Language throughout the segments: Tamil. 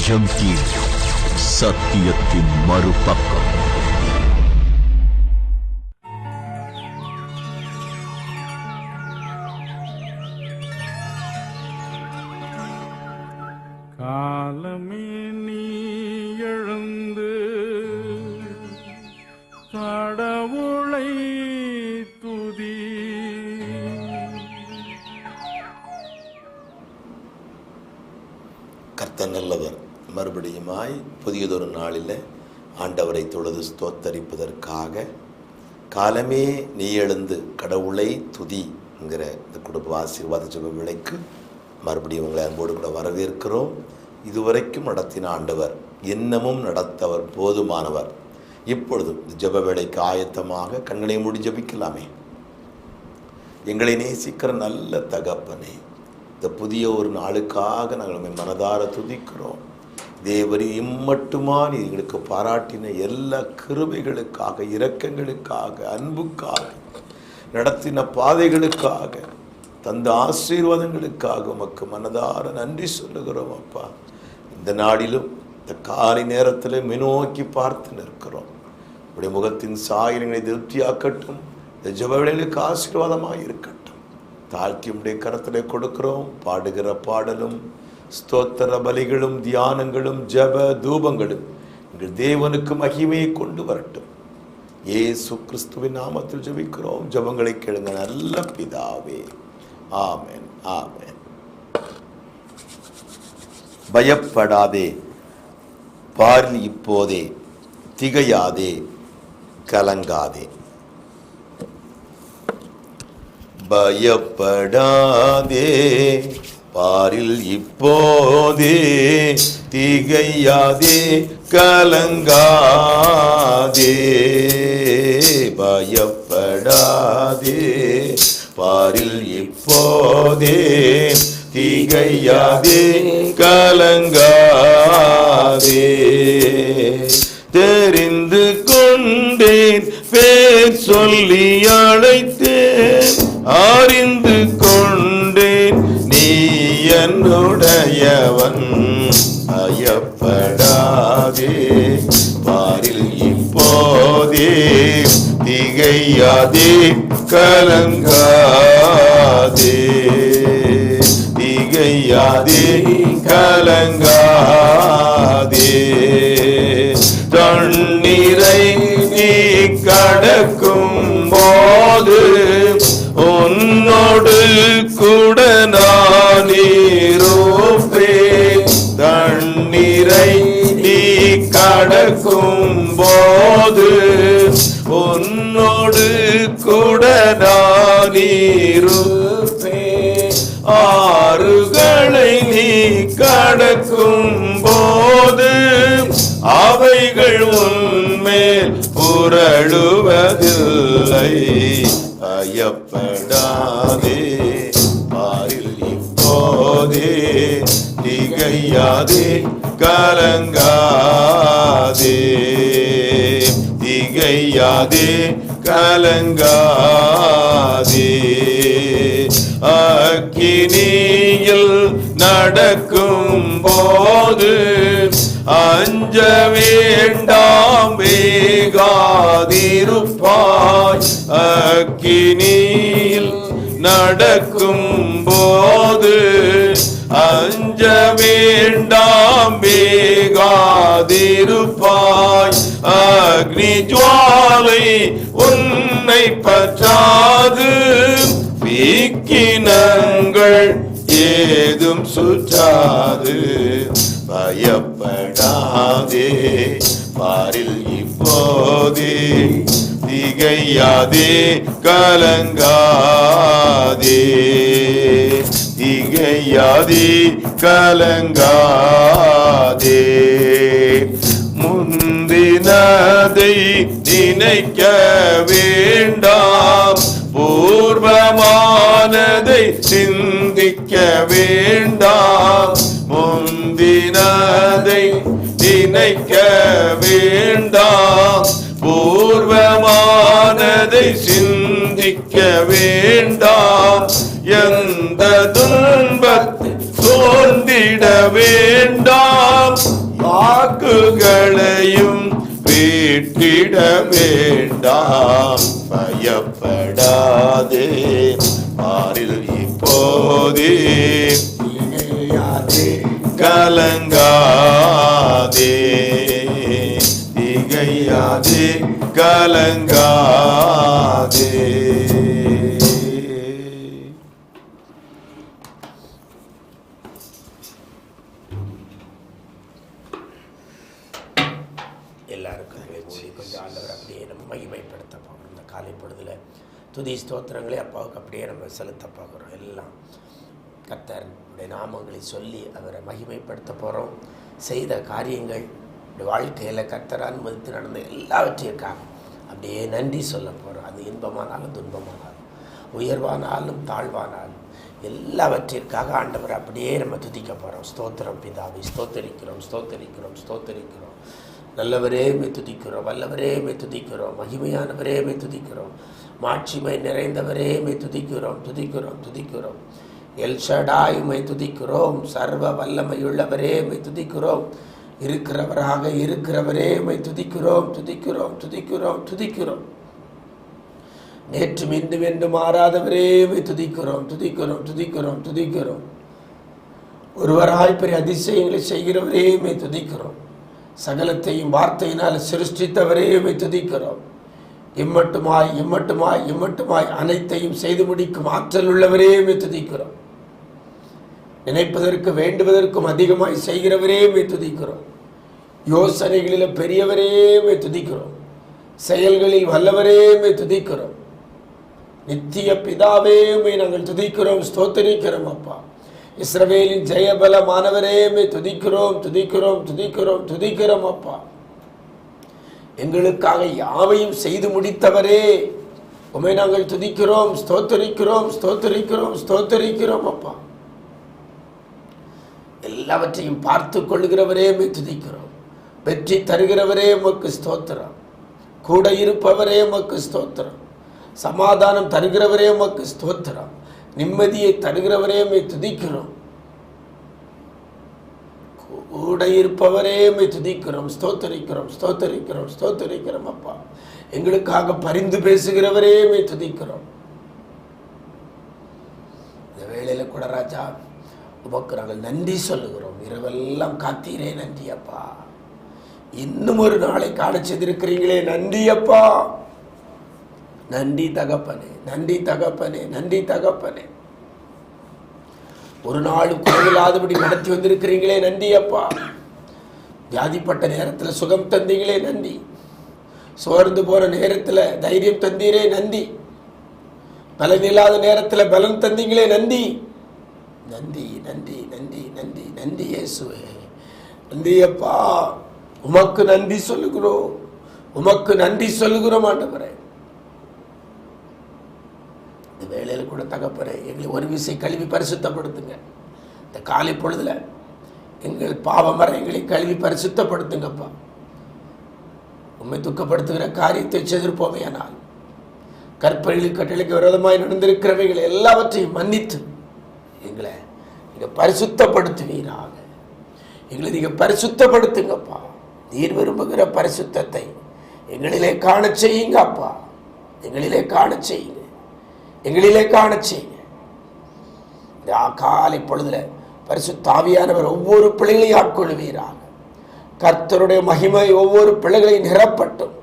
நிஜம் டிவி சத்தியத்தின் மறுபக்கம் புதியதொரு நாளில் ஆண்டவரை தொழுது ஸ்தோத்தரிப்பதற்காக காலமே நீ எழுந்து கடவுளை துதிங்கிற இந்த குடும்ப ஆசீர்வாத ஜெப விலைக்கு மறுபடியும் உங்களை அன்போடு கூட வரவேற்கிறோம். இதுவரைக்கும் நடத்தின ஆண்டவர் இன்னமும் நடத்தவர் போதுமானவர். இப்பொழுதும் இந்த வேலைக்கு ஆயத்தமாக கண்களை மூடி ஜபிக்கலாமே. எங்களை நேசிக்கிற நல்ல தகப்பனே இந்த புதிய ஒரு நாளுக்காக நாங்கள் மனதார துதிக்கிறோம். தேவரி இம்மட்டுமா நீ எங்களுக்கு பாராட்டின எல்லா கிருமைகளுக்காக இரக்கங்களுக்காக அன்புக்காக நடத்தின பாதைகளுக்காக தந்த ஆசீர்வாதங்களுக்காக உமக்கு மனதார நன்றி சொல்லுகிறோம் அப்பா. இந்த நாளிலும் இந்த காலை நேரத்தில் மினோக்கி பார்த்து நிற்கிறோம். உடைய முகத்தின் சாயல்களை திருப்தியாக்கட்டும் இந்த ஜபவேளைகளுக்கு ஆசீர்வாதமாக இருக்கட்டும் தாழ்த்தி உடைய கரத்தில் கொடுக்கிறோம் பாடுகிற பாடலும் ஸ்தோத்திர பலிகளும் தியானங்களும் ஜப தூபங்களும் எங்கள் தேவனுக்கு மகிமையை கொண்டு வரட்டும். ஏசு கிறிஸ்துவின் நாமத்தில் ஜபிக்கிறோம். ஜபங்களை கேளுங்க நல்ல பிதாவே. ஆமேன். ஆமேன். பயப்படாதே. பாரில் இப்போதே திகையாதே. கலங்காதே. பயப்படாதே. பாரில் இப்போதே திகையாதே கலங்காதே பயப்படாதே. பாரில் இப்போதே திகையாதே கலங்காதே. தெரிந்து கொண்டேன் பேர் சொல்லி அழைத்தேன் அறிந்து என்னுடையவன் பயப்படாதே பாரில் இப்போதே திகையாதே. கலங்காதே. திகையாதே கலங்கா கடக்கும் போது உன்னோடு கூட நான் ஆறுகளை நீ கடக்கும் போது அவைகள் உன்மேல் புரழுவதில்லை ஐயப்படாதே பாரில் இப்போதே திகையாதே கலங்காதே. திகையாதே கலங்காதே. அக்கினியில் நடக்கும் போது அஞ்ச வேண்டாம் வேகாதிருப்பாய். அக்கினியில் நடக்கும் போது அஞ்ச வேண்டாம் இருப்பாய். அக்னி ஜுவாலை உன்னை பற்றாது. வீக்கினங்கள் ஏதும் சுற்றாது. பயப்படாதே பாரில் இப்போதே. திகையாதே கலங்காதே. செய்யாதே கலங்காதே. முந்தினதை நினைக்க வேண்டாம் பூர்வமானதை சிந்திக்க வேண்டாம். முந்தினதை நினைக்க வேண்டாம் பூர்வமானதை சிந்திக்க வேண்டாம். எந்த துன் விட வேண்டாம். வாக்குகளையும் வீட்டிட வேண்டாம். பயப்படாதே. பாரில் இப்போதே. கலங்காதே. திகையாதே. கலங்காதே. ஸ்தோத்திரங்களே அப்பாவுக்கு அப்படியே நம்ம செலுத்த பார்க்குறோம். எல்லாம் கர்த்தருடைய நாமங்களை சொல்லி அவரை மகிமைப்படுத்த போகிறோம் செய்த காரியங்கள் வாழ்க்கையில் கர்த்தர் அனுமதித்து நடந்த எல்லாவற்றிற்காக அப்படியே நன்றி சொல்ல போகிறோம் அது இன்பமானாலும் துன்பமானாலும் உயர்வானாலும் தாழ்வானாலும் எல்லாவற்றிற்காக ஆண்டவர் அப்படியே நம்ம துதிக்க போகிறோம் ஸ்தோத்திரம் பிதாவை ஸ்தோத்தரிக்கிறோம் ஸ்தோத்தரிக்கிறோம் ஸ்தோத்தரிக்கிறோம். நல்லவரே மே துதிக்கிறோம் வல்லவரே மே துதிக்கிறோம் மகிமையானவரே மே துதிக்கிறோம். மாட்சிமை நிறைந்தவரே மை துதிக்கிறோம் துதிக்கிறோம் துதிக்கிறோம். எல் ஷடாய் மை துதிக்கிறோம். சர்வ வல்லமையுள்ளவரே மை துதிக்கிறோம். இருக்கிறவராக இருக்கிறவரே மை துதிக்கிறோம் துதிக்கிறோம் துதிக்கிறோம் துதிக்கிறோம். நேற்று மீண்டும் என்று மாறாதவரே மை துதிக்கிறோம் துதிக்கிறோம் துதிக்கிறோம் துதிக்கிறோம். ஒருவராய் பெரிய அதிசயங்களை செய்கிறவரே மை துதிக்கிறோம். சகலத்தையும் வார்த்தையினால் சிருஷ்டித்தவரே மை துதிக்கிறோம். இம்மட்டுமாய் இம்மட்டுமாய் இம்மட்டுமாய் அனைத்தையும் செய்து முடிக்கும் ஆற்றல் உள்ளவரே துதிக்கிறோம் நினைப்பதற்கு வேண்டுவதற்கும் அதிகமாய் செய்கிறவரே துதிக்கிறோம் யோசனைகளில் பெரியவரே துதிக்கிறோம் செயல்களில் வல்லவரே துதிக்கிறோம் நித்திய பிதாவே நாங்கள் துதிக்கிறோம் ஸ்தோத்தரிக்கிறோம் அப்பா. இஸ்ரவேலின் ஜெயபலமானவரே துதிக்கிறோம் துதிக்கிறோம் துதிக்கிறோம் துதிக்கிறோம் அப்பா. எங்களுக்காக யாவையும் செய்து முடித்தவரே. உமை நாங்கள் துதிக்கிறோம் ஸ்தோத்தரிக்கிறோம் ஸ்தோத்தரிக்கிறோம் ஸ்தோத்தரிக்கிறோம் அப்பா. எல்லாவற்றையும் பார்த்து கொள்கிறவரே துதிக்கிறோம். வெற்றி தருகிறவரே உமக்கு ஸ்தோத்திரம். கூட இருப்பவரே உமக்கு ஸ்தோத்திரம். சமாதானம் தருகிறவரே உமக்கு ஸ்தோத்திரம். நிம்மதியை தருகிறவரே துதிக்கிறோம். கூட இருப்பவரே துதிக்கிறோம் ஸ்தோத்தரிக்கிறோம் ஸ்தோத்தரிக்கிறோம் ஸ்தோத்தரிக்கிறோம் அப்பா. எங்களுக்காக பரிந்து பேசுகிறவரே துதிக்கிறோம். இந்த வேளையில கூட ராஜா உமக்கு நாங்கள் நன்றி சொல்லுகிறோம். இரவெல்லாம் காத்தீரே நன்றி அப்பா. இன்னும் ஒரு நாளை காண செய்திருக்கிறீங்களே நன்றி அப்பா. நன்றி தகப்பனே நன்றி தகப்பனே நன்றி தகப்பனே. ஒரு நாள் குறைவில்லாதபடி நடத்தி வந்திருக்கிறீங்களே நன்றி அப்பா. வியாதிப்பட்ட நேரத்தில் சுகம் தந்தீங்களே நன்றி சோர்ந்து போன நேரத்தில் தைரியம் தந்தீரே நன்றி பலன் இல்லாத நேரத்தில் பலன் தந்தீங்களே நன்றி நன்றி நன்றி நன்றி நன்றி நன்றி இயேசுவே. நன்றி அப்பா உமக்கு நன்றி சொல்லுகிறோம். உமக்கு நன்றி சொல்லுகிறோம் ஆண்டவரே. இந்த வேலையில் கூட தகப்பறே எங்களை ஒரு விசை கழுவி பரிசுத்தப்படுத்துங்க. இந்த காலை பொழுதுல எங்கள் பாவமர எங்களை கழுவி பரிசுத்தப்படுத்துங்கப்பா. உண்மை துக்கப்படுத்துகிற காரியத்தை செதிர்ப்போமையானால் கற்பழிகள் கட்டளைக்கு விரோதமாய் நடந்திருக்கிறவைகளை எல்லாவற்றையும் மன்னித்து எங்களை நீங்கள் பரிசுத்தப்படுத்துவீராக. எங்களை நீங்கள் பரிசுத்தப்படுத்துங்கப்பா. நீர் விரும்புகிற பரிசுத்தத்தை எங்களிலே காண செய்யுங்க அப்பா எங்களிலே காணச் செய்யுங்க. எங்களிலே காணச் இந்த காலை பொழுதுல பரிசுத்தாவியானவர் ஒவ்வொரு பிள்ளைகளையும் ஆட்கொள்வீராக. கர்த்தருடைய மகிமை ஒவ்வொரு பிள்ளைகளையும் நிரப்பட்டும்.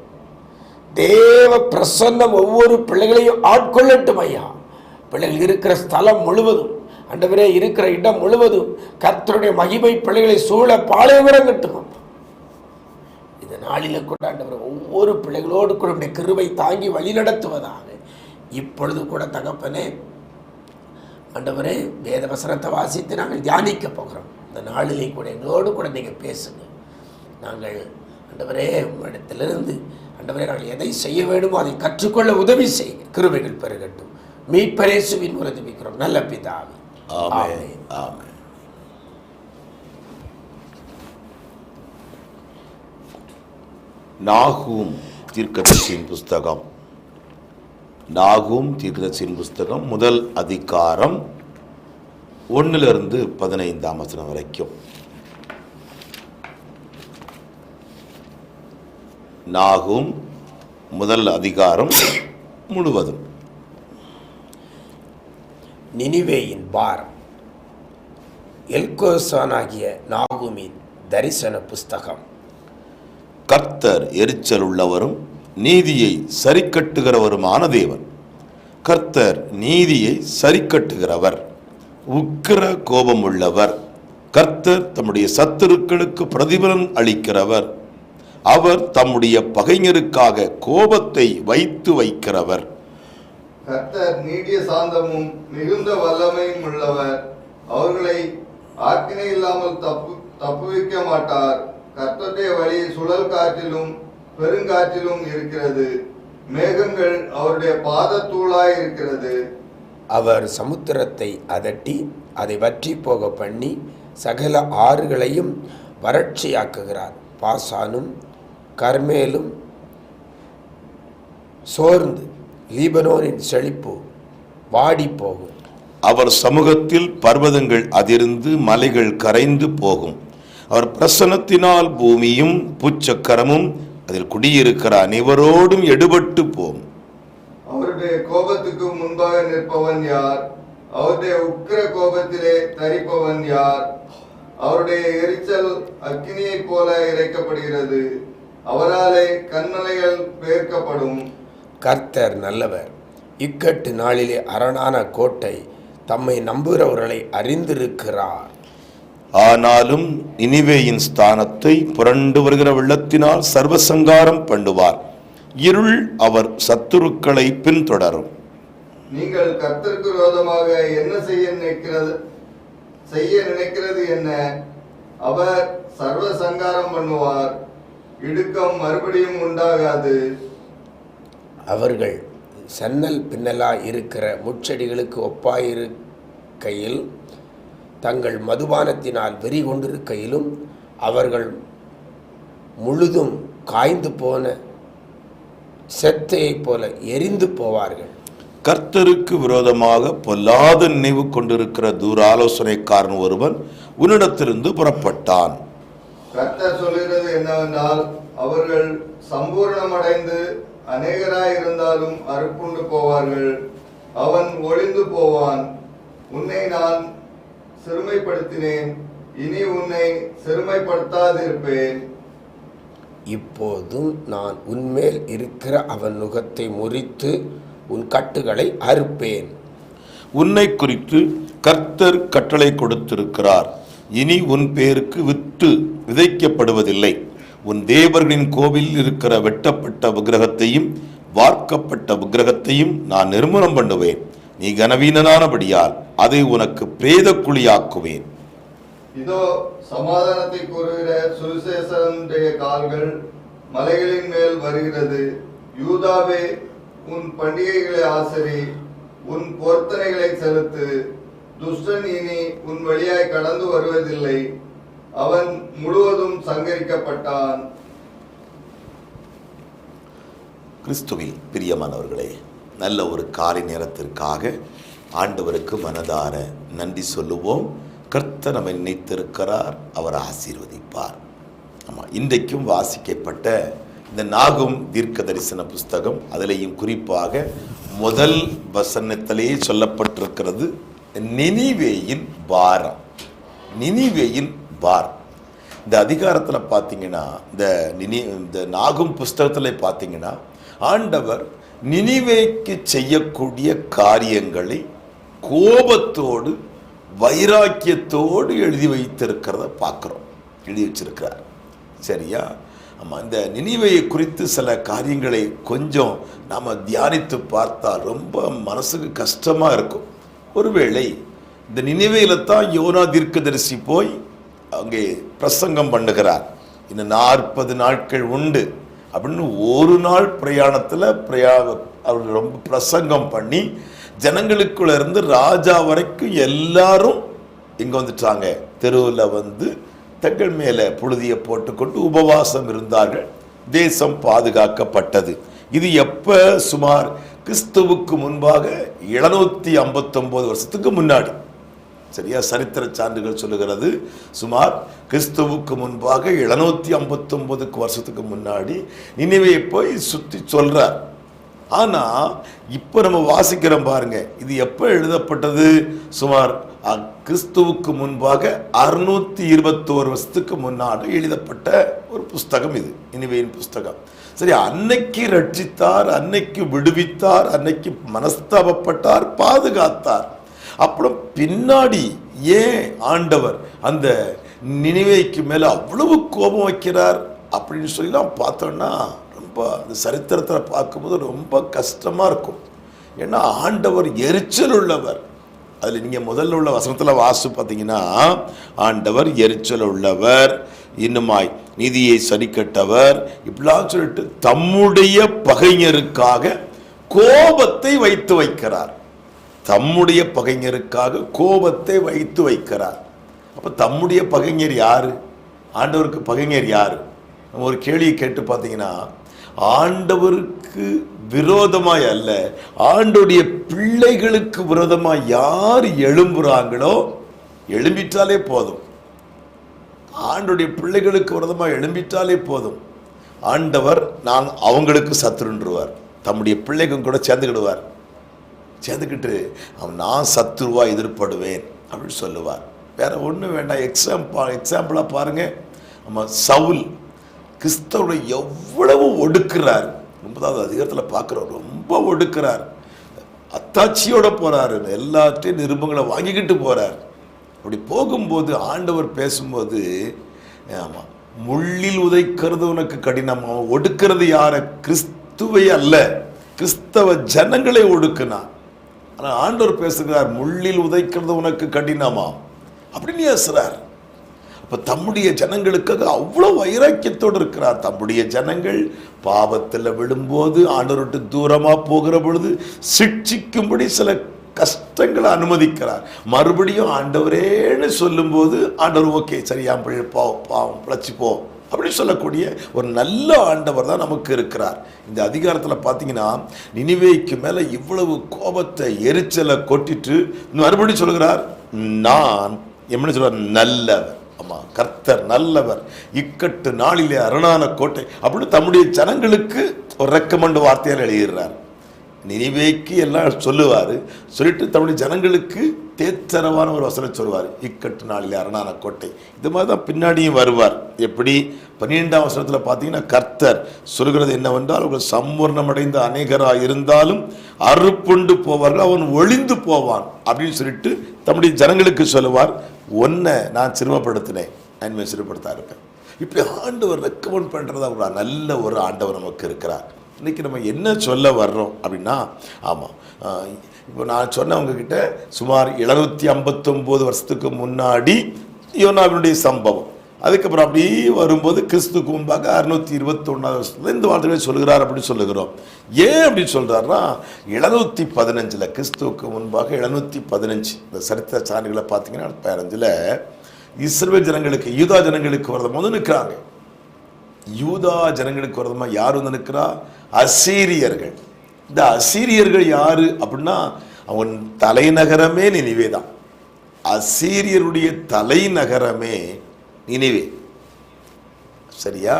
தேவ பிரசன்னம் ஒவ்வொரு பிள்ளைகளையும் ஆட்கொள்ளட்டும் ஐயா. பிள்ளைகள் இருக்கிற ஸ்தலம் முழுவதும் அண்டவரே இருக்கிற இடம் முழுவதும் கர்த்தருடைய மகிமை பிள்ளைகளை சூழ பாலைவரங்கட்டும் இந்த நாளில கூட ஆண்டவர் ஒவ்வொரு பிள்ளைகளோடு கூட கிருவை தாங்கி தாங்கி வழிநடத்துவதாக. இப்பொழுது கூட தகப்பனே ஆண்டவரே வேத வசனத்தை வாசித்து நாங்கள் தியானிக்க போகிறோம். இந்த நாளிலே கூட எங்களோடு கூட நீங்கள் பேசுங்க. நாங்கள் ஆண்டவரே உம்மிடத்திலிருந்து ஆண்டவரே நாங்கள் எதை செய்ய வேண்டுமோ அதை கற்றுக்கொள்ள உதவி செய்யுங்க கிருபைகள் பெருகட்டும். மீட்பரேசுவின் உதவிக்கிறோம் நல்ல பிதாவி. ஆமென். ஆமென். நாகூம் தீர்க்கதரிசியின் புஸ்தகம். நாகூம் தீர்க்கதரிசியின் புஸ்தகம் முதல் அதிகாரம் ஒன்னிலிருந்து பதினைந்தாம் வசனம் வரைக்கும். நாகும் முதல் அதிகாரம் முழுவதும். நினிவேயின் பாரம் எல்கோசானாகிய நாகுமின் தரிசன புஸ்தகம். கர்த்தர் எரிச்சல் உள்ளவரும் நீதியை சரிக்கட்டுகிறவருமான தேவன். கர்த்தர் நீதியை சரிக்கட்டுகிறவர். உக்கிர கோபம் உள்ளவர் கர்த்தர் தம்முடைய சத்துருக்களுக்கு பிரதிபலன் அளிக்கிறவர். அவர் தம்முடைய பகைஞருக்காக கோபத்தை வைத்து வைக்கிறவர். கர்த்தர் நீடிய சாந்தமும் மிகுந்த வல்லமையும் உள்ளவர். அவர்களை ஆக்கினை இல்லாமல் தப்பு தப்புவிக்க மாட்டார். கர்த்தருடைய வழி சுழல் காற்றிலும் பெருங்காற்றிலும் இருக்கிறது. மேகங்கள் அவருடைய பாதத்தூளாய் இருக்கிறது. அவர் சமுத்திரத்தை அதட்டி அதை வற்றி போக பண்ணி சகல ஆறுகளையும் வறட்சியாக்குகிறார். பாசானும் கர்மேலும் சோர்ந்து லீபனோனின் செழிப்பு வாடி போகும் அவர் சமூகத்தில் பர்வதங்கள் அதிர்ந்து மலைகள் கரைந்து போகும். அவர் பிரசன்னத்தினால் பூமியும் புச்சக்கரமும் அதில் குடியிருக்கிற அனைவரோடும் எடுபட்டு போகும் அவருடைய கோபத்துக்கு முன்பாக நிற்பவன் யார்? அவருடைய உக்கிர கோபத்திலே தரிப்பவன் யார்? அவருடைய எரிச்சல் அக்கினியைப் போல இறைக்கப்படுகிறது. அவராலே கண்மலைகள் பேர்க்கப்படும். கர்த்தர் நல்லவர். இக்கட்டு நாளிலே அரணான கோட்டை தம்மை நம்புகிறவர்களை அறிந்திருக்கிறார். ஆனாலும் இனிவேயின் ஸ்தானத்தை புரண்டு வருகிற வெள்ளத்தினால் சர்வசங்காரம் பண்ணுவார். இருள் அவர் சத்துருக்களை பின்தொடரும். நீங்கள் கர்த்தருக்கு விரோதமாக என்ன செய்ய நினைக்கிறது? செய்ய நினைக்கிறது என்ன? அவர் சர்வ சங்காரம் பண்ணுவார். இடுக்கம் மறுபடியும் உண்டாகாது. அவர்கள் சன்னல் பின்னலாய் இருக்கிற முட்செடிகளுக்கு ஒப்பாயிருக்கையில் தங்கள் மதுபானத்தினால் வெறி கொண்டிருக்கையிலும் அவர்கள் முழுதும் காய்ந்து போன செத்தையைப் போல எரிந்து போவார்கள். கர்த்தருக்கு விரோதமாக பொல்லாத நினைவு கொண்டிருக்கிற தூர ஆலோசனைக்காரன் ஒருவன் உன்னிடத்திலிருந்து புறப்பட்டான். கர்த்தர் சொல்கிறது என்னவென்றால் அவர்கள் சம்பூர்ணமடைந்து அநேகராயிருந்தாலும் அறுப்புண்டு போவார்கள். அவன் ஒளிந்து போவான். உன்னை நான் சிறுமைப்படுத்தினேன் இனி உன்னை சிறுமைப்படுத்தாதிருப்பேன் இப்போதும் நான் உன்மேல் இருக்கிற அவன் நுகத்தை முறித்து உன் கட்டுகளை அறுப்பேன். உன்னை குறித்து கர்த்தர் கட்டளை கொடுத்திருக்கிறார். இனி உன் பேருக்கு வித்து விதைக்கப்படுவதில்லை. உன் தேவர்களின் கோவிலில் இருக்கிற வெட்டப்பட்ட விக்கிரகத்தையும் வார்க்கப்பட்ட விக்கிரகத்தையும் நான் நிர்மூலம் பண்ணுவேன். நீ கனவீனனானபடியால் அதை உனக்கு பிரேத குழியாக்குவேன் இதோ சமாதானத்தை கூறுகிற சுவிசேஷனுடைய கால்கள் மலைகளின் மேல் வருகிறது. யூதாவே உன் பண்டிகைகளை ஆசரி உன் பொருத்தனைகளை செலுத்து. துஷ்டன் இனி உன் வழியாய் கடந்து வருவதில்லை. அவன் முழுவதும் சங்கரிக்கப்பட்டான். கிறிஸ்துவில் பிரியமானவர்களே நல்ல ஒரு காலை நேரத்திற்காக ஆண்டவருக்கு மனதார நன்றி சொல்லுவோம். கர்த்தர் நம்மை நினைத்திருக்கிறார் அவர் ஆசீர்வதிப்பார். ஆமாம் இன்றைக்கும் வாசிக்கப்பட்ட இந்த நாகும் தீர்க்க தரிசன புஸ்தகம் அதிலேயும் குறிப்பாக முதல் வசனத்திலேயே சொல்லப்பட்டிருக்கிறது நினிவேயின் பாரம். நினிவேயின் பார் இந்த அதிகாரத்தில் பார்த்தீங்கன்னா இந்த நினி இந்த நாகும் புஸ்தகத்தில் பார்த்தீங்கன்னா ஆண்டவர் நினிவேக்கு செய்யக்கூடிய காரியங்களை கோபத்தோடு வைராக்கியத்தோடு எழுதி வைத்திருக்கிறத பார்க்குறோம். எழுதி வச்சிருக்கிறார். சரியா? ஆமாம் இந்த நினைவையை குறித்து சில காரியங்களை கொஞ்சம் நாம் தியானித்து பார்த்தால் ரொம்ப மனசுக்கு கஷ்டமாக இருக்கும். ஒருவேளை இந்த நினைவையில் தான் யோனா தீர்க்கதரிசி போய் அங்கே பிரசங்கம் பண்ணுகிறார். இன்னும் நாற்பது நாட்கள் உண்டு. அப்படின்னு ஒரு நாள் பிரயாணத்தில் பிரயா அவர் ரொம்ப பிரசங்கம் பண்ணி ஜனங்களுக்குள்ள இருந்து ராஜா வரைக்கும் எல்லாரும் இங்கே வந்துட்டாங்க. தெருவில் வந்து தங்கள் மேலே புழுதியை போட்டுக்கொண்டு உபவாசம் இருந்தார்கள். தேசம் பாதுகாக்கப்பட்டது. இது எப்போ? சுமார் கிறிஸ்துவுக்கு முன்பாக எழுநூற்றி ஐம்பத்தொம்போது வருஷத்துக்கு முன்னாடி. சரியா? சரித்திர சான்றுகள் சொல்லுகிறது. சுமார் கிறிஸ்துவுக்கு முன்பாக எழுநூத்தி ஐம்பத்தொம்பதுக்கு வருஷத்துக்கு முன்னாடி நினைவையை போய் சுத்தி சொல்றார். ஆனா இப்போ நம்ம வாசிக்கிறோம் பாருங்க. இது எப்போ எழுதப்பட்டது? சுமார் அ- கிறிஸ்துவுக்கு முன்பாக அறுநூத்தி இருபத்தோரு வருஷத்துக்கு முன்னாடி எழுதப்பட்ட ஒரு புஸ்தகம் இது. இனிமையின் புஸ்தகம். சரி அன்னைக்கு ரட்சித்தார் அன்னைக்கு விடுவித்தார் அன்னைக்கு மனஸ்தாபப்பட்டார் பாதுகாத்தார். அப்புறம் பின்னாடி ஏன் ஆண்டவர் அந்த நினைவைக்கு மேலே அவ்வளவு கோபம் வைக்கிறார் அப்படின்னு சொல்லிலாம் பார்த்தோன்னா ரொம்ப அந்த சரித்திரத்தில் பார்க்கும்போது ரொம்ப கஷ்டமா இருக்கும். ஏன்னா ஆண்டவர் எரிச்சல் உள்ளவர். அதில் நீங்கள் முதல்ல உள்ள வசனத்தில் வாசு பார்த்தீங்கன்னா ஆண்டவர் எரிச்சல் உள்ளவர் இன்னுமாய் நீதியை சரிக்கட்டவர். இப்படிலாம் சொல்லிட்டு தம்முடைய பகைஞருக்காக கோபத்தை வைத்து வைக்கிறார். தம்முடைய பகைஞருக்காக கோபத்தை வைத்து வைக்கிறார். அப்போ தம்முடைய பகைஞர் யார்? ஆண்டவருக்கு பகைஞர் யார்? நம்ம ஒரு கேள்வியை கேட்டு பார்த்தீங்கன்னா ஆண்டவருக்கு விரோதமாய் அல்ல ஆண்டோடைய பிள்ளைகளுக்கு விரோதமாக யார் எழும்புறாங்களோ எழும்பிட்டாலே போதும். ஆண்டுடைய பிள்ளைகளுக்கு விரதமாக எழும்பிட்டாலே போதும். ஆண்டவர் நான் அவங்களுக்கு சத்துருன்றுவார். தம்முடைய பிள்ளைக்கும் கூட சேர்ந்துக்கிடுவார். சேர்ந்துக்கிட்டு அவன் நான் சத்துருவா எதிர்படுவேன் அப்படின்னு சொல்லுவார். வேறு ஒன்றும் வேண்டாம். எக்ஸாம்பிள் எக்ஸாம்பிளாக பாருங்கள் நம்ம சவுல் கிறிஸ்தவனை எவ்வளவு ஒடுக்கிறார். ஒன்பதாவது அதிகாரத்தில் பார்க்குறோம். ரொம்ப ஒடுக்கிறார். அத்தாட்சியோட போகிறாரு எல்லாத்தையும் நிருபங்களை வாங்கிக்கிட்டு போகிறார் அப்படி போகும்போது ஆண்டவர் பேசும்போது ஆமாம் முள்ளில் உதைக்கிறது உனக்கு கடினம். அவன் ஒடுக்கிறது யார? கிறிஸ்துவை அல்ல. கிறிஸ்தவ ஜனங்களை ஒடுக்குனான். ஆனால் ஆண்டவர் பேசுகிறார் முள்ளில் உதைக்கிறது உனக்கு கடினமா அப்படின்னு பேசுகிறார் இப்போ தம்முடைய ஜனங்களுக்காக அவ்வளோ வைராக்கியத்தோடு இருக்கிறார் தம்முடைய ஜனங்கள் பாவத்தில் விழும்போது ஆண்டவர்கிட்ட தூரமாக போகிற பொழுது சிக்ஷிக்கும்படி சில கஷ்டங்களை அனுமதிக்கிறார் மறுபடியும் ஆண்டவரேன்னு சொல்லும்போது ஆண்டவர் ஓகே சரியா பிழைப்பா போ பாவம் பிழைச்சி அப்படி சொல்லக்கூடிய ஒரு நல்ல ஆண்டவர் தான் நமக்கு இருக்கிறார். இந்த அதிகாரத்தில் பார்த்தீங்கன்னா நினிவேக்கு மேலே இவ்வளவு கோபத்தை எரிச்சலை கொட்டிட்டு மறுபடியும் சொல்கிறார் நான் எப்படி சொல்கிறார் நல்லவர். ஆமாம் கர்த்தர் நல்லவர். இக்கட்டு நாளிலே அரணான கோட்டை அப்படின்னு தம்முடைய ஜனங்களுக்கு ஒரு ரெக்கமெண்ட் வார்த்தையால் எழுதிடுறார். நினைவேக்கு எல்லாம் சொல்லுவார். சொல்லிட்டு தமிழ் ஜனங்களுக்கு தேத்தரவான ஒரு வசனம் சொல்லுவார். இக்கட்டு நாளில் அரணான கோட்டை. இது மாதிரி தான் பின்னாடியும் வருவார். எப்படி? பன்னிரெண்டாம் வசனத்தில் பார்த்தீங்கன்னா கர்த்தர் சொல்கிறது என்னவென்றால் அவர்கள் சம்பூர்ணமடைந்த அநேகராக இருந்தாலும் அறுப்புண்டு போவார்கள். அவன் ஒளிந்து போவான். அப்படின்னு சொல்லிட்டு தம்முடைய ஜனங்களுக்கு சொல்லுவார். ஒன்றை நான் சிறுமப்படுத்தினேன். அன்மை சிறுபடுத்தா இருப்பேன். இப்படி ஆண்டவர் ரெக்கமெண்ட் பண்ணுறதா ஒரு நல்ல ஒரு ஆண்டவர் நமக்கு இருக்கிறார். இன்னைக்கு நம்ம என்ன சொல்ல வர்றோம் அப்படின்னா ஆமாம் இப்போ நான் சொன்னவங்கக்கிட்ட சுமார் எழுநூற்றி ஐம்பத்தொம்போது வருஷத்துக்கு முன்னாடி யோனாவினுடைய சம்பவம். அதுக்கப்புறம் அப்படியே வரும்போது கிறிஸ்துக்கு முன்பாக அறுநூத்தி இருபத்தொன்னாவது வருஷத்துல இந்த வார்த்தைகளை சொல்கிறார் அப்படின்னு சொல்லுகிறோம். ஏன் அப்படி சொல்கிறாருன்னா எழுநூத்தி பதினஞ்சில் கிறிஸ்துவுக்கு முன்பாக எழுநூத்தி பதினஞ்சு இந்த சரித்திர சான்றுகளை பார்த்தீங்கன்னா பதினஞ்சில் இஸ்ரவே ஜனங்களுக்கு யூதா ஜனங்களுக்கு வரதும் வந்து நிற்கிறாங்க. யூதா ஜனங்களுக்கு விரோதமாக யார் வந்து நிற்கிறா? அசீரியர்கள். இந்த அசீரியர்கள் யார் அப்படின்னா அவன் தலைநகரமே நினைவே தான். அசீரியருடைய தலைநகரமே நினைவே. சரியா?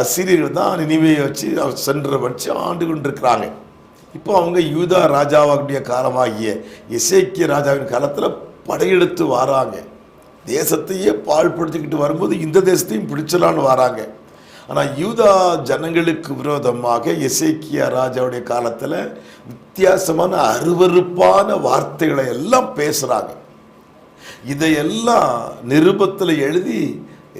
அசீரியர்கள் தான் நினைவையை வச்சு அவர் சென்ற வச்சு ஆண்டு கொண்டிருக்கிறாங்க. இப்போ அவங்க யூதா ராஜாவுடைய காலமாகிய இசைக்கிய ராஜாவின் காலத்தில் படையெடுத்து வராங்க. தேசத்தையே பாழ்படுத்திக்கிட்டு வரும்போது இந்த தேசத்தையும் பிடிச்சலான்னு வராங்க. ஆனால் யூதா ஜனங்களுக்கு விரோதமாக இசைக்கியா ராஜாவுடைய காலத்தில் வித்தியாசமான அருவருப்பான வார்த்தைகளை எல்லாம் பேசுகிறாங்க இதையெல்லாம் நிருபத்தில் எழுதி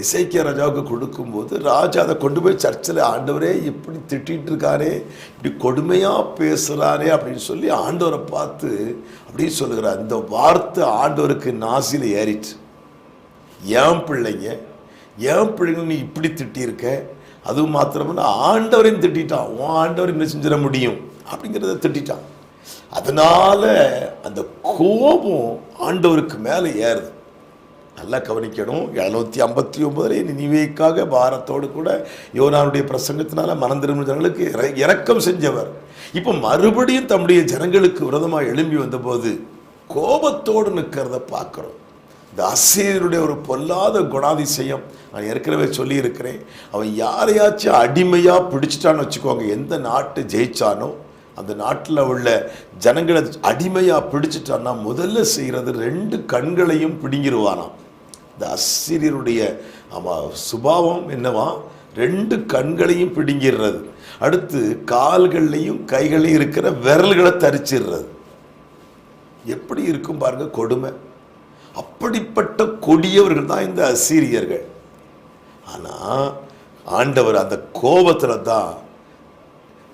இசைக்கிய ராஜாவுக்கு கொடுக்கும்போது ராஜா அதை கொண்டு போய் சர்ச்சில் ஆண்டவரே இப்படி திட்டிகிட்டு இருக்காரே இப்படி கொடுமையாக பேசுகிறாரே அப்படின்னு சொல்லி ஆண்டவரை பார்த்து அப்படி சொல்லுகிறார். இந்த வார்த்தை ஆண்டவருக்கு நாசியில் ஏறிச்சு ஏன் பிள்ளைங்க? ஏன் பிள்ளைங்க நீ இப்படி திட்டியிருக்க? அதுவும் மாத்திரமல்ல ஆண்டவரையும் திட்டிட்டான். உன் ஆண்டவர் என்ன செஞ்சிட முடியும்? அப்படிங்கிறத திட்டிட்டான். அதனால அந்த கோபம் ஆண்டவருக்கு மேலே ஏறுது. நல்லா கவனிக்கணும். எழுநூத்தி ஐம்பத்தி ஒன்பதுலேயே நினைவேக்காக பாரத்தோடு கூட யோனானுடைய பிரசங்கத்தினால மனம் திரும்பின ஜனங்களுக்கு இற- இரக்கம் செஞ்சவர். இப்போ மறுபடியும் தம்முடைய ஜனங்களுக்கு விரதமாக எழும்பி வந்தபோது கோபத்தோடு நிற்கிறத பார்க்குறோம். இந்த அசீருடைய ஒரு பொல்லாத குணாதிசயம் நான் ஏற்கனவே சொல்லியிருக்கிறேன். அவன் யாரையாச்சும் அடிமையாக பிடிச்சிட்டான்னு வச்சுக்கோங்க. எந்த நாட்டு ஜெயிச்சானோ அந்த நாட்டில் உள்ள ஜனங்களை அடிமையாக பிடிச்சிட்டான்னா முதல்ல செய்கிறது ரெண்டு கண்களையும் பிடுங்கிடுவானாம் இந்த அசிரியருடைய ஆமாம் சுபாவம் என்னவா? ரெண்டு கண்களையும் பிடுங்கிடுறது. அடுத்து கால்கள்லையும் கைகளையும் இருக்கிற விரல்களை தரிச்சிடுறது. எப்படி இருக்கும் பாருங்க கொடுமை. அப்படிப்பட்ட கொடியவர்கள் தான் இந்த அசீரியர்கள். ஆனால் ஆண்டவர் அந்த கோபத்தில் தான்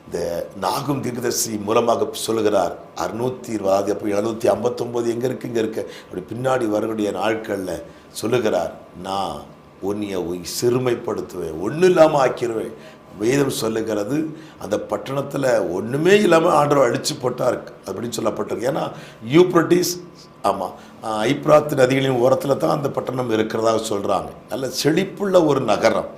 இந்த நாகும் தீர்க்கதர்சி மூலமாக சொல்லுகிறார். அறுநூத்தி இருபது அப்போ எழுநூற்றி ஐம்பத்தொம்போது எங்கே இருக்கு? இங்கே இருக்கு. அப்படி பின்னாடி வரக்கூடிய நாட்களில் சொல்லுகிறார் நான் உன்னைய உய் சிறுமைப்படுத்துவேன் ஒன்றும் இல்லாமல் ஆக்கிடுவேன் வேதம் சொல்லுகிறது அந்த பட்டணத்தில் ஒன்றுமே இல்லாமல் ஆண்டவர் அழிச்சு போட்டார் அப்படின்னு சொல்லப்பட்டிருக்கு. ஏன்னா யூப்ரட்டிஸ் ஆமாம் ஐப்ராத் நதிகளின் ஓரத்தில் தான் அந்த பட்டணம் இருக்கிறதாக சொல்கிறாங்க நல்ல செழிப்புள்ள ஒரு நகரம்.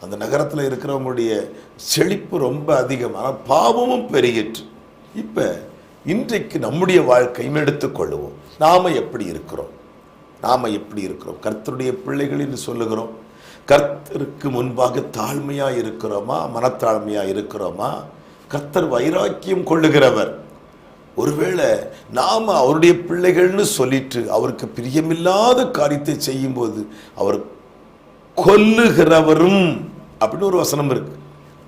அந்த நகரத்தில் இருக்கிறவங்களுடைய செழிப்பு ரொம்ப அதிகம். ஆனால் பாவமும் பெருகிற்று. இப்போ இன்றைக்கு நம்முடைய வாழ்க்கையும் எடுத்துக்கொள்ளுவோம் நாம் எப்படி இருக்கிறோம்? நாம் எப்படி இருக்கிறோம்? கர்த்தருடைய பிள்ளைகள் என்று சொல்லுகிறோம். கர்த்தருக்கு முன்பாக தாழ்மையாக இருக்கிறோமா? மனத்தாழ்மையாக இருக்கிறோமா? கர்த்தர் வைராக்கியம் கொள்ளுகிறவர். ஒருவேளை நாம் அவருடைய பிள்ளைகள்னு சொல்லிட்டு அவருக்கு பிரியமில்லாத காரியத்தை செய்யும்போது அவர் கொல்லுகிறவரும் அப்படின்னு ஒரு வசனம் இருக்கு.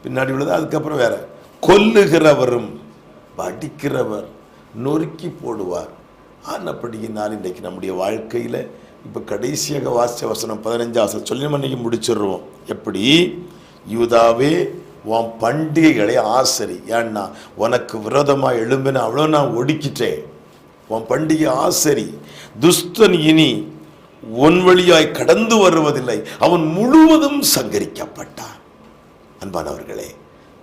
பின்னாடி உள்ளது அதுக்கப்புறம் வேற. கொல்லுகிறவரும் படிக்கிறவர் நொறுக்கி போடுவார். ஆனப்படியினால் இன்றைக்கு நம்முடைய வாழ்க்கையில் இப்போ கடைசியாக வாசிச்ச வசனம் பதினஞ்சாவது சொல்லி நம்ம முடிச்சிடுவோம். முடிச்சிடுறோம் எப்படி? யூதாவே உன் பண்டிகைகளை ஆசரி. ஏன்னா உனக்கு விரோதமாக எழும்பின அவ்வளோ நான் ஒடுக்கிட்டேன். உன் பண்டிகை ஆசரி. துஷ்டன் இனி உன் வழியாய் கடந்து வருவதில்லை. அவன் முழுவதும் சங்கரிக்கப்பட்டான். அன்பானவர்களே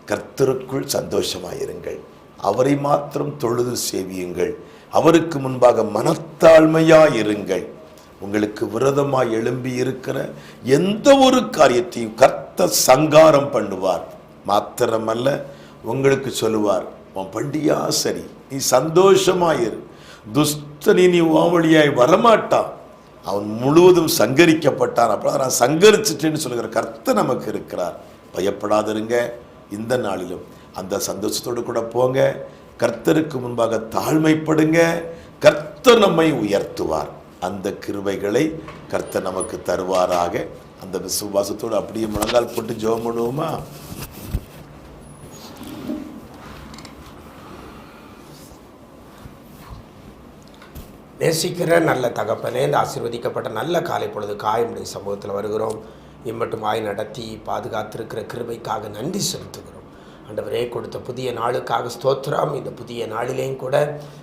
கர்த்தருக்குள் சந்தோஷமாயிருங்கள். அவரை மாத்திரம் தொழுது சேவியுங்கள். அவருக்கு முன்பாக மனத்தாழ்மையாயிருங்கள். உங்களுக்கு விரதமாய் எழும்பி இருக்கிற எந்த ஒரு காரியத்தையும் கர்த்த சங்காரம் பண்ணுவார். மாத்திரமல்ல உங்களுக்கு சொல்லுவார் உன் பண்டியா சரி நீ சந்தோஷமாயிரு துஷ்டனி நீ உன் வழியாய் வரமாட்டான். அவன் முழுவதும் சங்கரிக்கப்பட்டான். அப்புறம் நான் சங்கரிச்சிட்டேன்னு சொல்லுகிற கர்த்தர் நமக்கு இருக்கிறார். பயப்படாதிருங்க இந்த நாளிலும் அந்த சந்தோஷத்தோடு கூட போங்க. கர்த்தருக்கு முன்பாக தாழ்மைப்படுங்க. கர்த்தர் நம்மை உயர்த்துவார். அந்த கிருவைகளை கர்த்தர் நமக்கு தருவாராக. அந்த விசுவாசத்தோடு அப்படியே முழங்கால் போட்டு ஜோம் பண்ணுவோமா? நேசிக்கிற நல்ல தகப்பனே இந்த ஆசீர்வதிக்கப்பட்ட நல்ல காலை பொழுது காயமுடைய சமூகத்தில் வருகிறோம். இம்மட்டும் ஆய் நடத்தி பாதுகாத்திருக்கிற கிருபைக்காக நன்றி செலுத்துகிறோம். ஆண்டவரே கொடுத்த புதிய நாளுக்காக ஸ்தோத்திரம். இந்த புதிய நாளிலேயும் கூட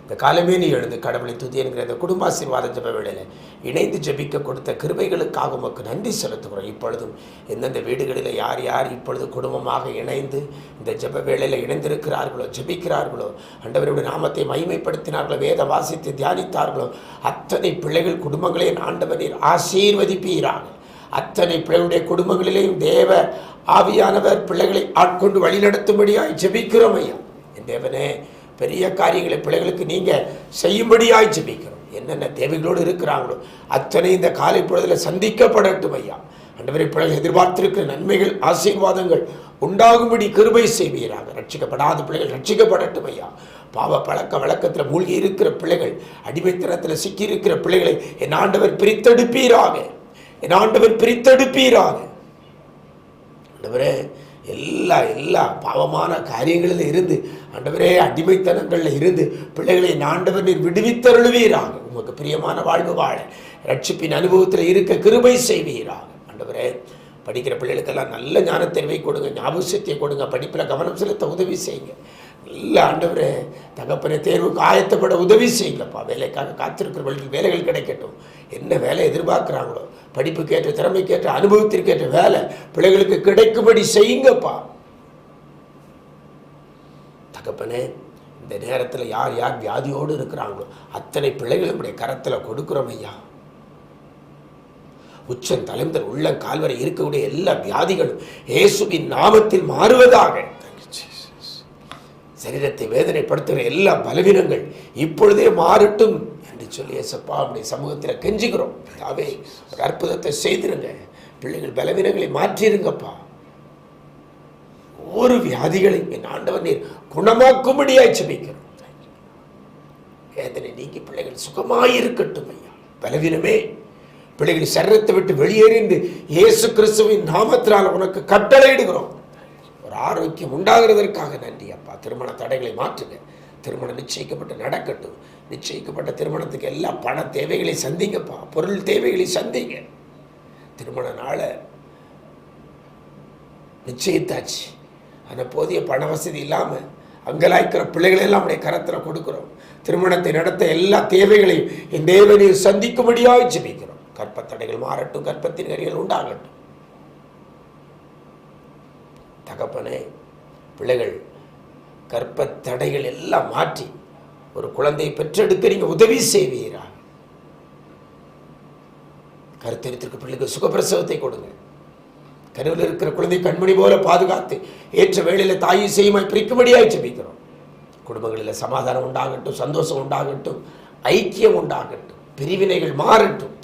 இந்த காலமே நீ எழுந்து கடவுளை துதி என்கிற இந்த குடும்பாசீர்வாத ஜப வேளையில் இணைந்து ஜெபிக்க கொடுத்த கிருபைகளுக்காக உமக்கு நன்றி செலுத்துகிறோம். இப்பொழுதும் எந்தெந்த வீடுகளில் யார் யார் இப்பொழுது குடும்பமாக இணைந்து இந்த ஜப வேளையில் இணைந்திருக்கிறார்களோ ஜெபிக்கிறார்களோ ஆண்டவருடைய நாமத்தை மகிமைப்படுத்தினார்களோ வேத வாசித்து தியானித்தார்களோ அத்தனை பிள்ளைகள் குடும்பங்களையும் ஆண்டவர் நீர் ஆசீர்வதிப்பீராக. அத்தனை பிள்ளைகளுடைய குடும்பங்களிலேயும் தேவ ஆவியானவர் பிள்ளைகளை ஆட்கொண்டு வழிநடத்தும்படியாய் ஜெபிக்கிறோம் ஐயா. என் தேவனே பெரிய காரியங்களை பிள்ளைகளுக்கு நீங்கள் செய்யும்படியாய் ஜெபிக்கிறோம். என்னென்ன தேவைகளோடு இருக்கிறாங்களோ அத்தனை இந்த காலை பொழுதில் சந்திக்கப்படட்டும் ஐயா. அண்டவரை பிள்ளைகள் எதிர்பார்த்திருக்கிற நன்மைகள் ஆசீர்வாதங்கள் உண்டாகும்படி கிருபை செய்வீராக. ரட்சிக்கப்படாத பிள்ளைகள் ரட்சிக்கப்படட்டும் ஐயா. பாவ பழக்க வழக்கத்தில் மூழ்கி இருக்கிற பிள்ளைகள் அடிமைத்தனத்தில் சிக்கி இருக்கிற பிள்ளைகளை என் ஆண்டவர் பிரித்தெடுப்பீராக. என் ஆண்டவர் பிரித்தெடுப்பீராக. ஆண்டவரே எல்லா எல்லா பாவமான காரியங்களில் இருந்து ஆண்டவரே அடிமைத்தனங்களில் இருந்து பிள்ளைகளை ஆண்டவர் நீர் விடுவித்தருளுவீராக. உமக்கு பிரியமான வாழ்வு வாழ ரட்சிப்பின் அனுபவத்தில் இருக்க கிருபை செய்வீராக. ஆண்டவரே படிக்கிற பிள்ளைகளுக்கெல்லாம் நல்ல ஞானத்தேர்வை கொடுங்க ஞாபகத்தை கொடுங்க படிப்பில் கவனம் செலுத்த உதவி செய்யுங்க. நல்ல ஆண்டவரே தகப்பனை தேர்வுக்கு ஆயத்தப்பட உதவி செய்யுங்கப்பா. வேலைக்காக காத்திருக்கிறவர்களுக்கு வேலைகள் கிடைக்கட்டும். என்ன வேலை எதிர்பார்க்குறாங்களோ? படிப்புக்கேற்ற திறமைக்கேற்ற அனுபவத்திற்கேற்ற வேலை பிள்ளைகளுக்கு கிடைக்கும்படி செய்யுங்கப்பா. தகப்பனே இந்த நேரத்தில் யார் யார் வியாதியோடு இருக்கிறாங்களோ அத்தனை பிள்ளைகளும் உடைய கரத்தில் கொடுக்குறோம் ஐயா. உச்சம் தலைமுதல் உள்ளங்கால் கால்வரை இருக்கக்கூடிய எல்லா வியாதிகளும் இயேசுவின் நாமத்தில் மாறுவதாக சரீரத்தை வேதனைப்படுத்துகிற எல்லா பலவீனங்கள் இப்பொழுதே மாறட்டும் என்று சொல்லி ஏசப்பா அப்படி சமூகத்தில் கெஞ்சிக்கிறோம் அதாவே ஒரு அற்புதத்தை செய்திருங்க. பிள்ளைகள் பலவீனங்களை மாற்றிருங்கப்பா. ஒவ்வொரு வியாதிகளையும் என் ஆண்டவர் நீர் குணமாக்கும்படியாய் செபிக்கிறோம் வேதனை நீங்கி பிள்ளைகள் சுகமாயிருக்கட்டும் ஐயா. பலவீனமே. பிள்ளைகள் சரீரத்தை விட்டு வெளியேறிந்து இயேசு கிறிஸ்துவின் நாமத்தினால் உனக்கு கட்டளையிடுகிறோம். ஆரோக்கியம் உண்டாகிறதற்காக நன்றி அப்பா. திருமண தடைகளை மாற்றுங்க. திருமணம் நிச்சயிக்கப்பட்டு நடக்கட்டும். நிச்சயிக்கப்பட்ட திருமணத்துக்கு எல்லா பண தேவைகளை சந்திங்கப்பா. பொருள் தேவைகளை சந்திங்க. திருமண நாளை நிச்சயித்தாச்சு. ஆனால் போதிய பண வசதி இல்லாமல் அங்கலாய்க்கிற பிள்ளைகளெல்லாம் எல்லாம் கரத்தில் கொடுக்குறோம். திருமணத்தை நடத்த எல்லா தேவைகளையும் என் தேவனையும் சந்திக்கும்படியாக ஜெபிக்கிறோம். கற்பத்தடைகள் மாறட்டும் கற்பத்தின் கரிகள் உண்டாகட்டும். தகப்பனே பிள்ளைகள் கற்பத்தடைகள் எல்லாம் மாற்றி ஒரு குழந்தையை பெற்றெடுக்க நீங்கள் உதவி செய்வீரா? கருத்தரித்திருக்க பிள்ளைக்கு சுகப்பிரசவத்தை கொடுங்க. கருவில் இருக்கிற குழந்தை கண்மணி போல பாதுகாத்து ஏற்ற வேளையில் தாயும் செய்யுமாய் பிரிக்கும்படியாக ஜெபிக்கிறோம். குடும்பங்களில் சமாதானம் உண்டாகட்டும் சந்தோஷம் உண்டாகட்டும் ஐக்கியம் உண்டாகட்டும் பிரிவினைகள் மாறட்டும்.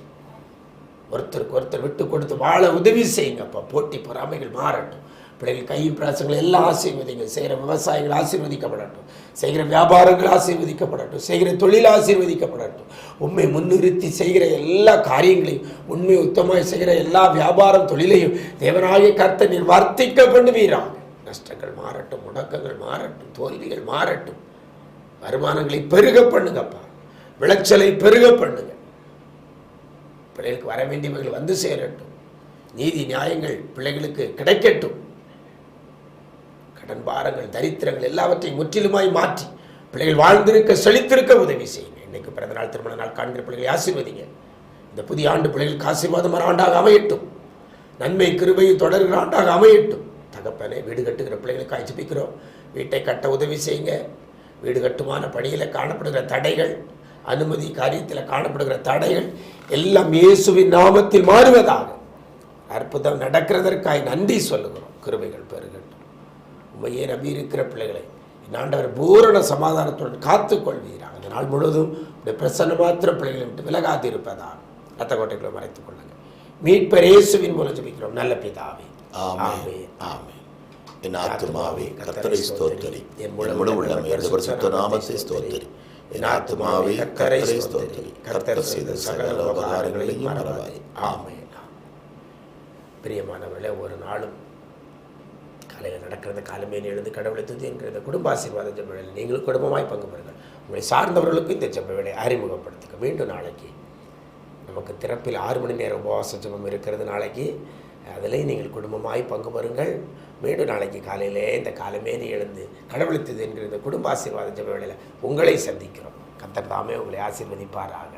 ஒருத்தருக்கு ஒருத்தர் விட்டு கொடுத்து வாழ உதவி செய்யுங்கப்பா. போட்டி பொறாமைகள் மாறட்டும். பிள்ளைகள் கையின் பிராசங்கள் எல்லாம் ஆசீர்வதிங்க செய்கிற விவசாயிகள் ஆசீர்வதிக்கப்படட்டும். செய்கிற வியாபாரங்கள் ஆசீர்வதிக்கப்படட்டும். செய்கிற தொழில் ஆசீர்வதிக்கப்படட்டும். உண்மை முன்னிறுத்தி செய்கிற எல்லா காரியங்களையும் உண்மை உத்தமாய் செய்கிற எல்லா வியாபாரம் தொழிலையும் தேவனாகிய கர்த்த நீர் வர்த்திக்க பண்ணுவீராக. நஷ்டங்கள் மாறட்டும் முடக்கங்கள் மாறட்டும் தோல்விகள் மாறட்டும். வருமானங்களை பெருக பண்ணுங்கப்பா. விளைச்சலை பெருக பண்ணுங்க. பிள்ளைகளுக்கு வர வேண்டியவர்கள் வந்து சேரட்டும். நீதி நியாயங்கள் பிள்ளைகளுக்கு கிடைக்கட்டும். கடன் பாரங்கள் தரித்திரங்கள் எல்லாவற்றையும் முற்றிலுமாய் மாற்றி பிள்ளைகள் வாழ்ந்திருக்க செழித்திருக்க உதவி செய்யுங்க. இன்னைக்கு பிறந்த நாள் திருமண நாள் காண்கிற பிள்ளைகளை ஆசீர்வதிங்க. இந்த புதிய ஆண்டு பிள்ளைகளுக்கு ஆசீர்வாதமான ஆண்டாக அமையட்டும். நன்மை கிருபையும் தொடர்கிற ஆண்டாக அமையட்டும். தகப்பனே வீடு கட்டுகிற பிள்ளைகளுக்கு அஜிப்பிக்கிறோம் வீட்டை கட்ட உதவி செய்யுங்க. வீடு கட்டுமான பணியில் காணப்படுகிற தடைகள் அனுமதி காரியத்தில் காணப்படுகிற தடைகள் எல்லாம் இயேசுவின் நாமத்தில் மாறுவதாக அற்புதம் நடக்கிறதற்காய் நன்றி சொல்லுகிறோம். கிருபைகள் பெறுகள் உண்மையே நம்பி இருக்கிற பிள்ளைகளை. ஆண்டவர் பூரண சமாதானத்துடன் காத்துக்கொள்வீராக அந்த நாள் முழுவதும் உடைய பிரசன்ன மாத்திர பிள்ளைகளை விட்டு விலகாது இருப்பதாக ரத்த கோட்டைகளை மறைத்துக் கொள்ளுங்கள். மீட்பர் இயேசுவின் மூலம் ஜெபிக்கிறோம். நல்ல பிதாவே. ஆமென். ஆமென். என் ஆத்துமாவே கர்த்தரை ஸ்தோத்தரி. என் முழு உள்ளமே இந்த பரிசுத்த நாமத்தை ஸ்தோத்தரி. என் ஆத்துமாவே கர்த்தரை ஸ்தோத்தரி. கர்த்தர் செய்த சகல உபகாரங்களையும் ஆமென். பிரியமானவர்களே ஒரு நாளும் காலையில் நடக்கிறது காலமே எழுந்து கடவுளை துதி என்கிற குடும்ப ஆசீர்வாத ஜெப நீங்களும் குடும்பமாய் பங்கு பெறுங்கள். உங்களை சார்ந்தவர்களுக்கும் இந்த ஜெப வேலை அறிமுகப்படுத்துங்க. மீண்டும் நாளைக்கு நமக்கு திறப்பில் ஆறு மணி நேரம் உபவாச ஜெபம் இருக்கிறது நாளைக்கு. அதிலையும் நீங்கள் குடும்பமாய் பங்கு பெறுங்கள். மீண்டும் நாளைக்கு காலையிலே இந்த காலமேனி எழுந்து கடவுளித்தது என்கிற இந்த குடும்ப ஆசீர்வாத ஜெப வேளையில் உங்களை சந்திக்கிறோம். கத்தர் தாமே உங்களை ஆசீர்வதிப்பாராக.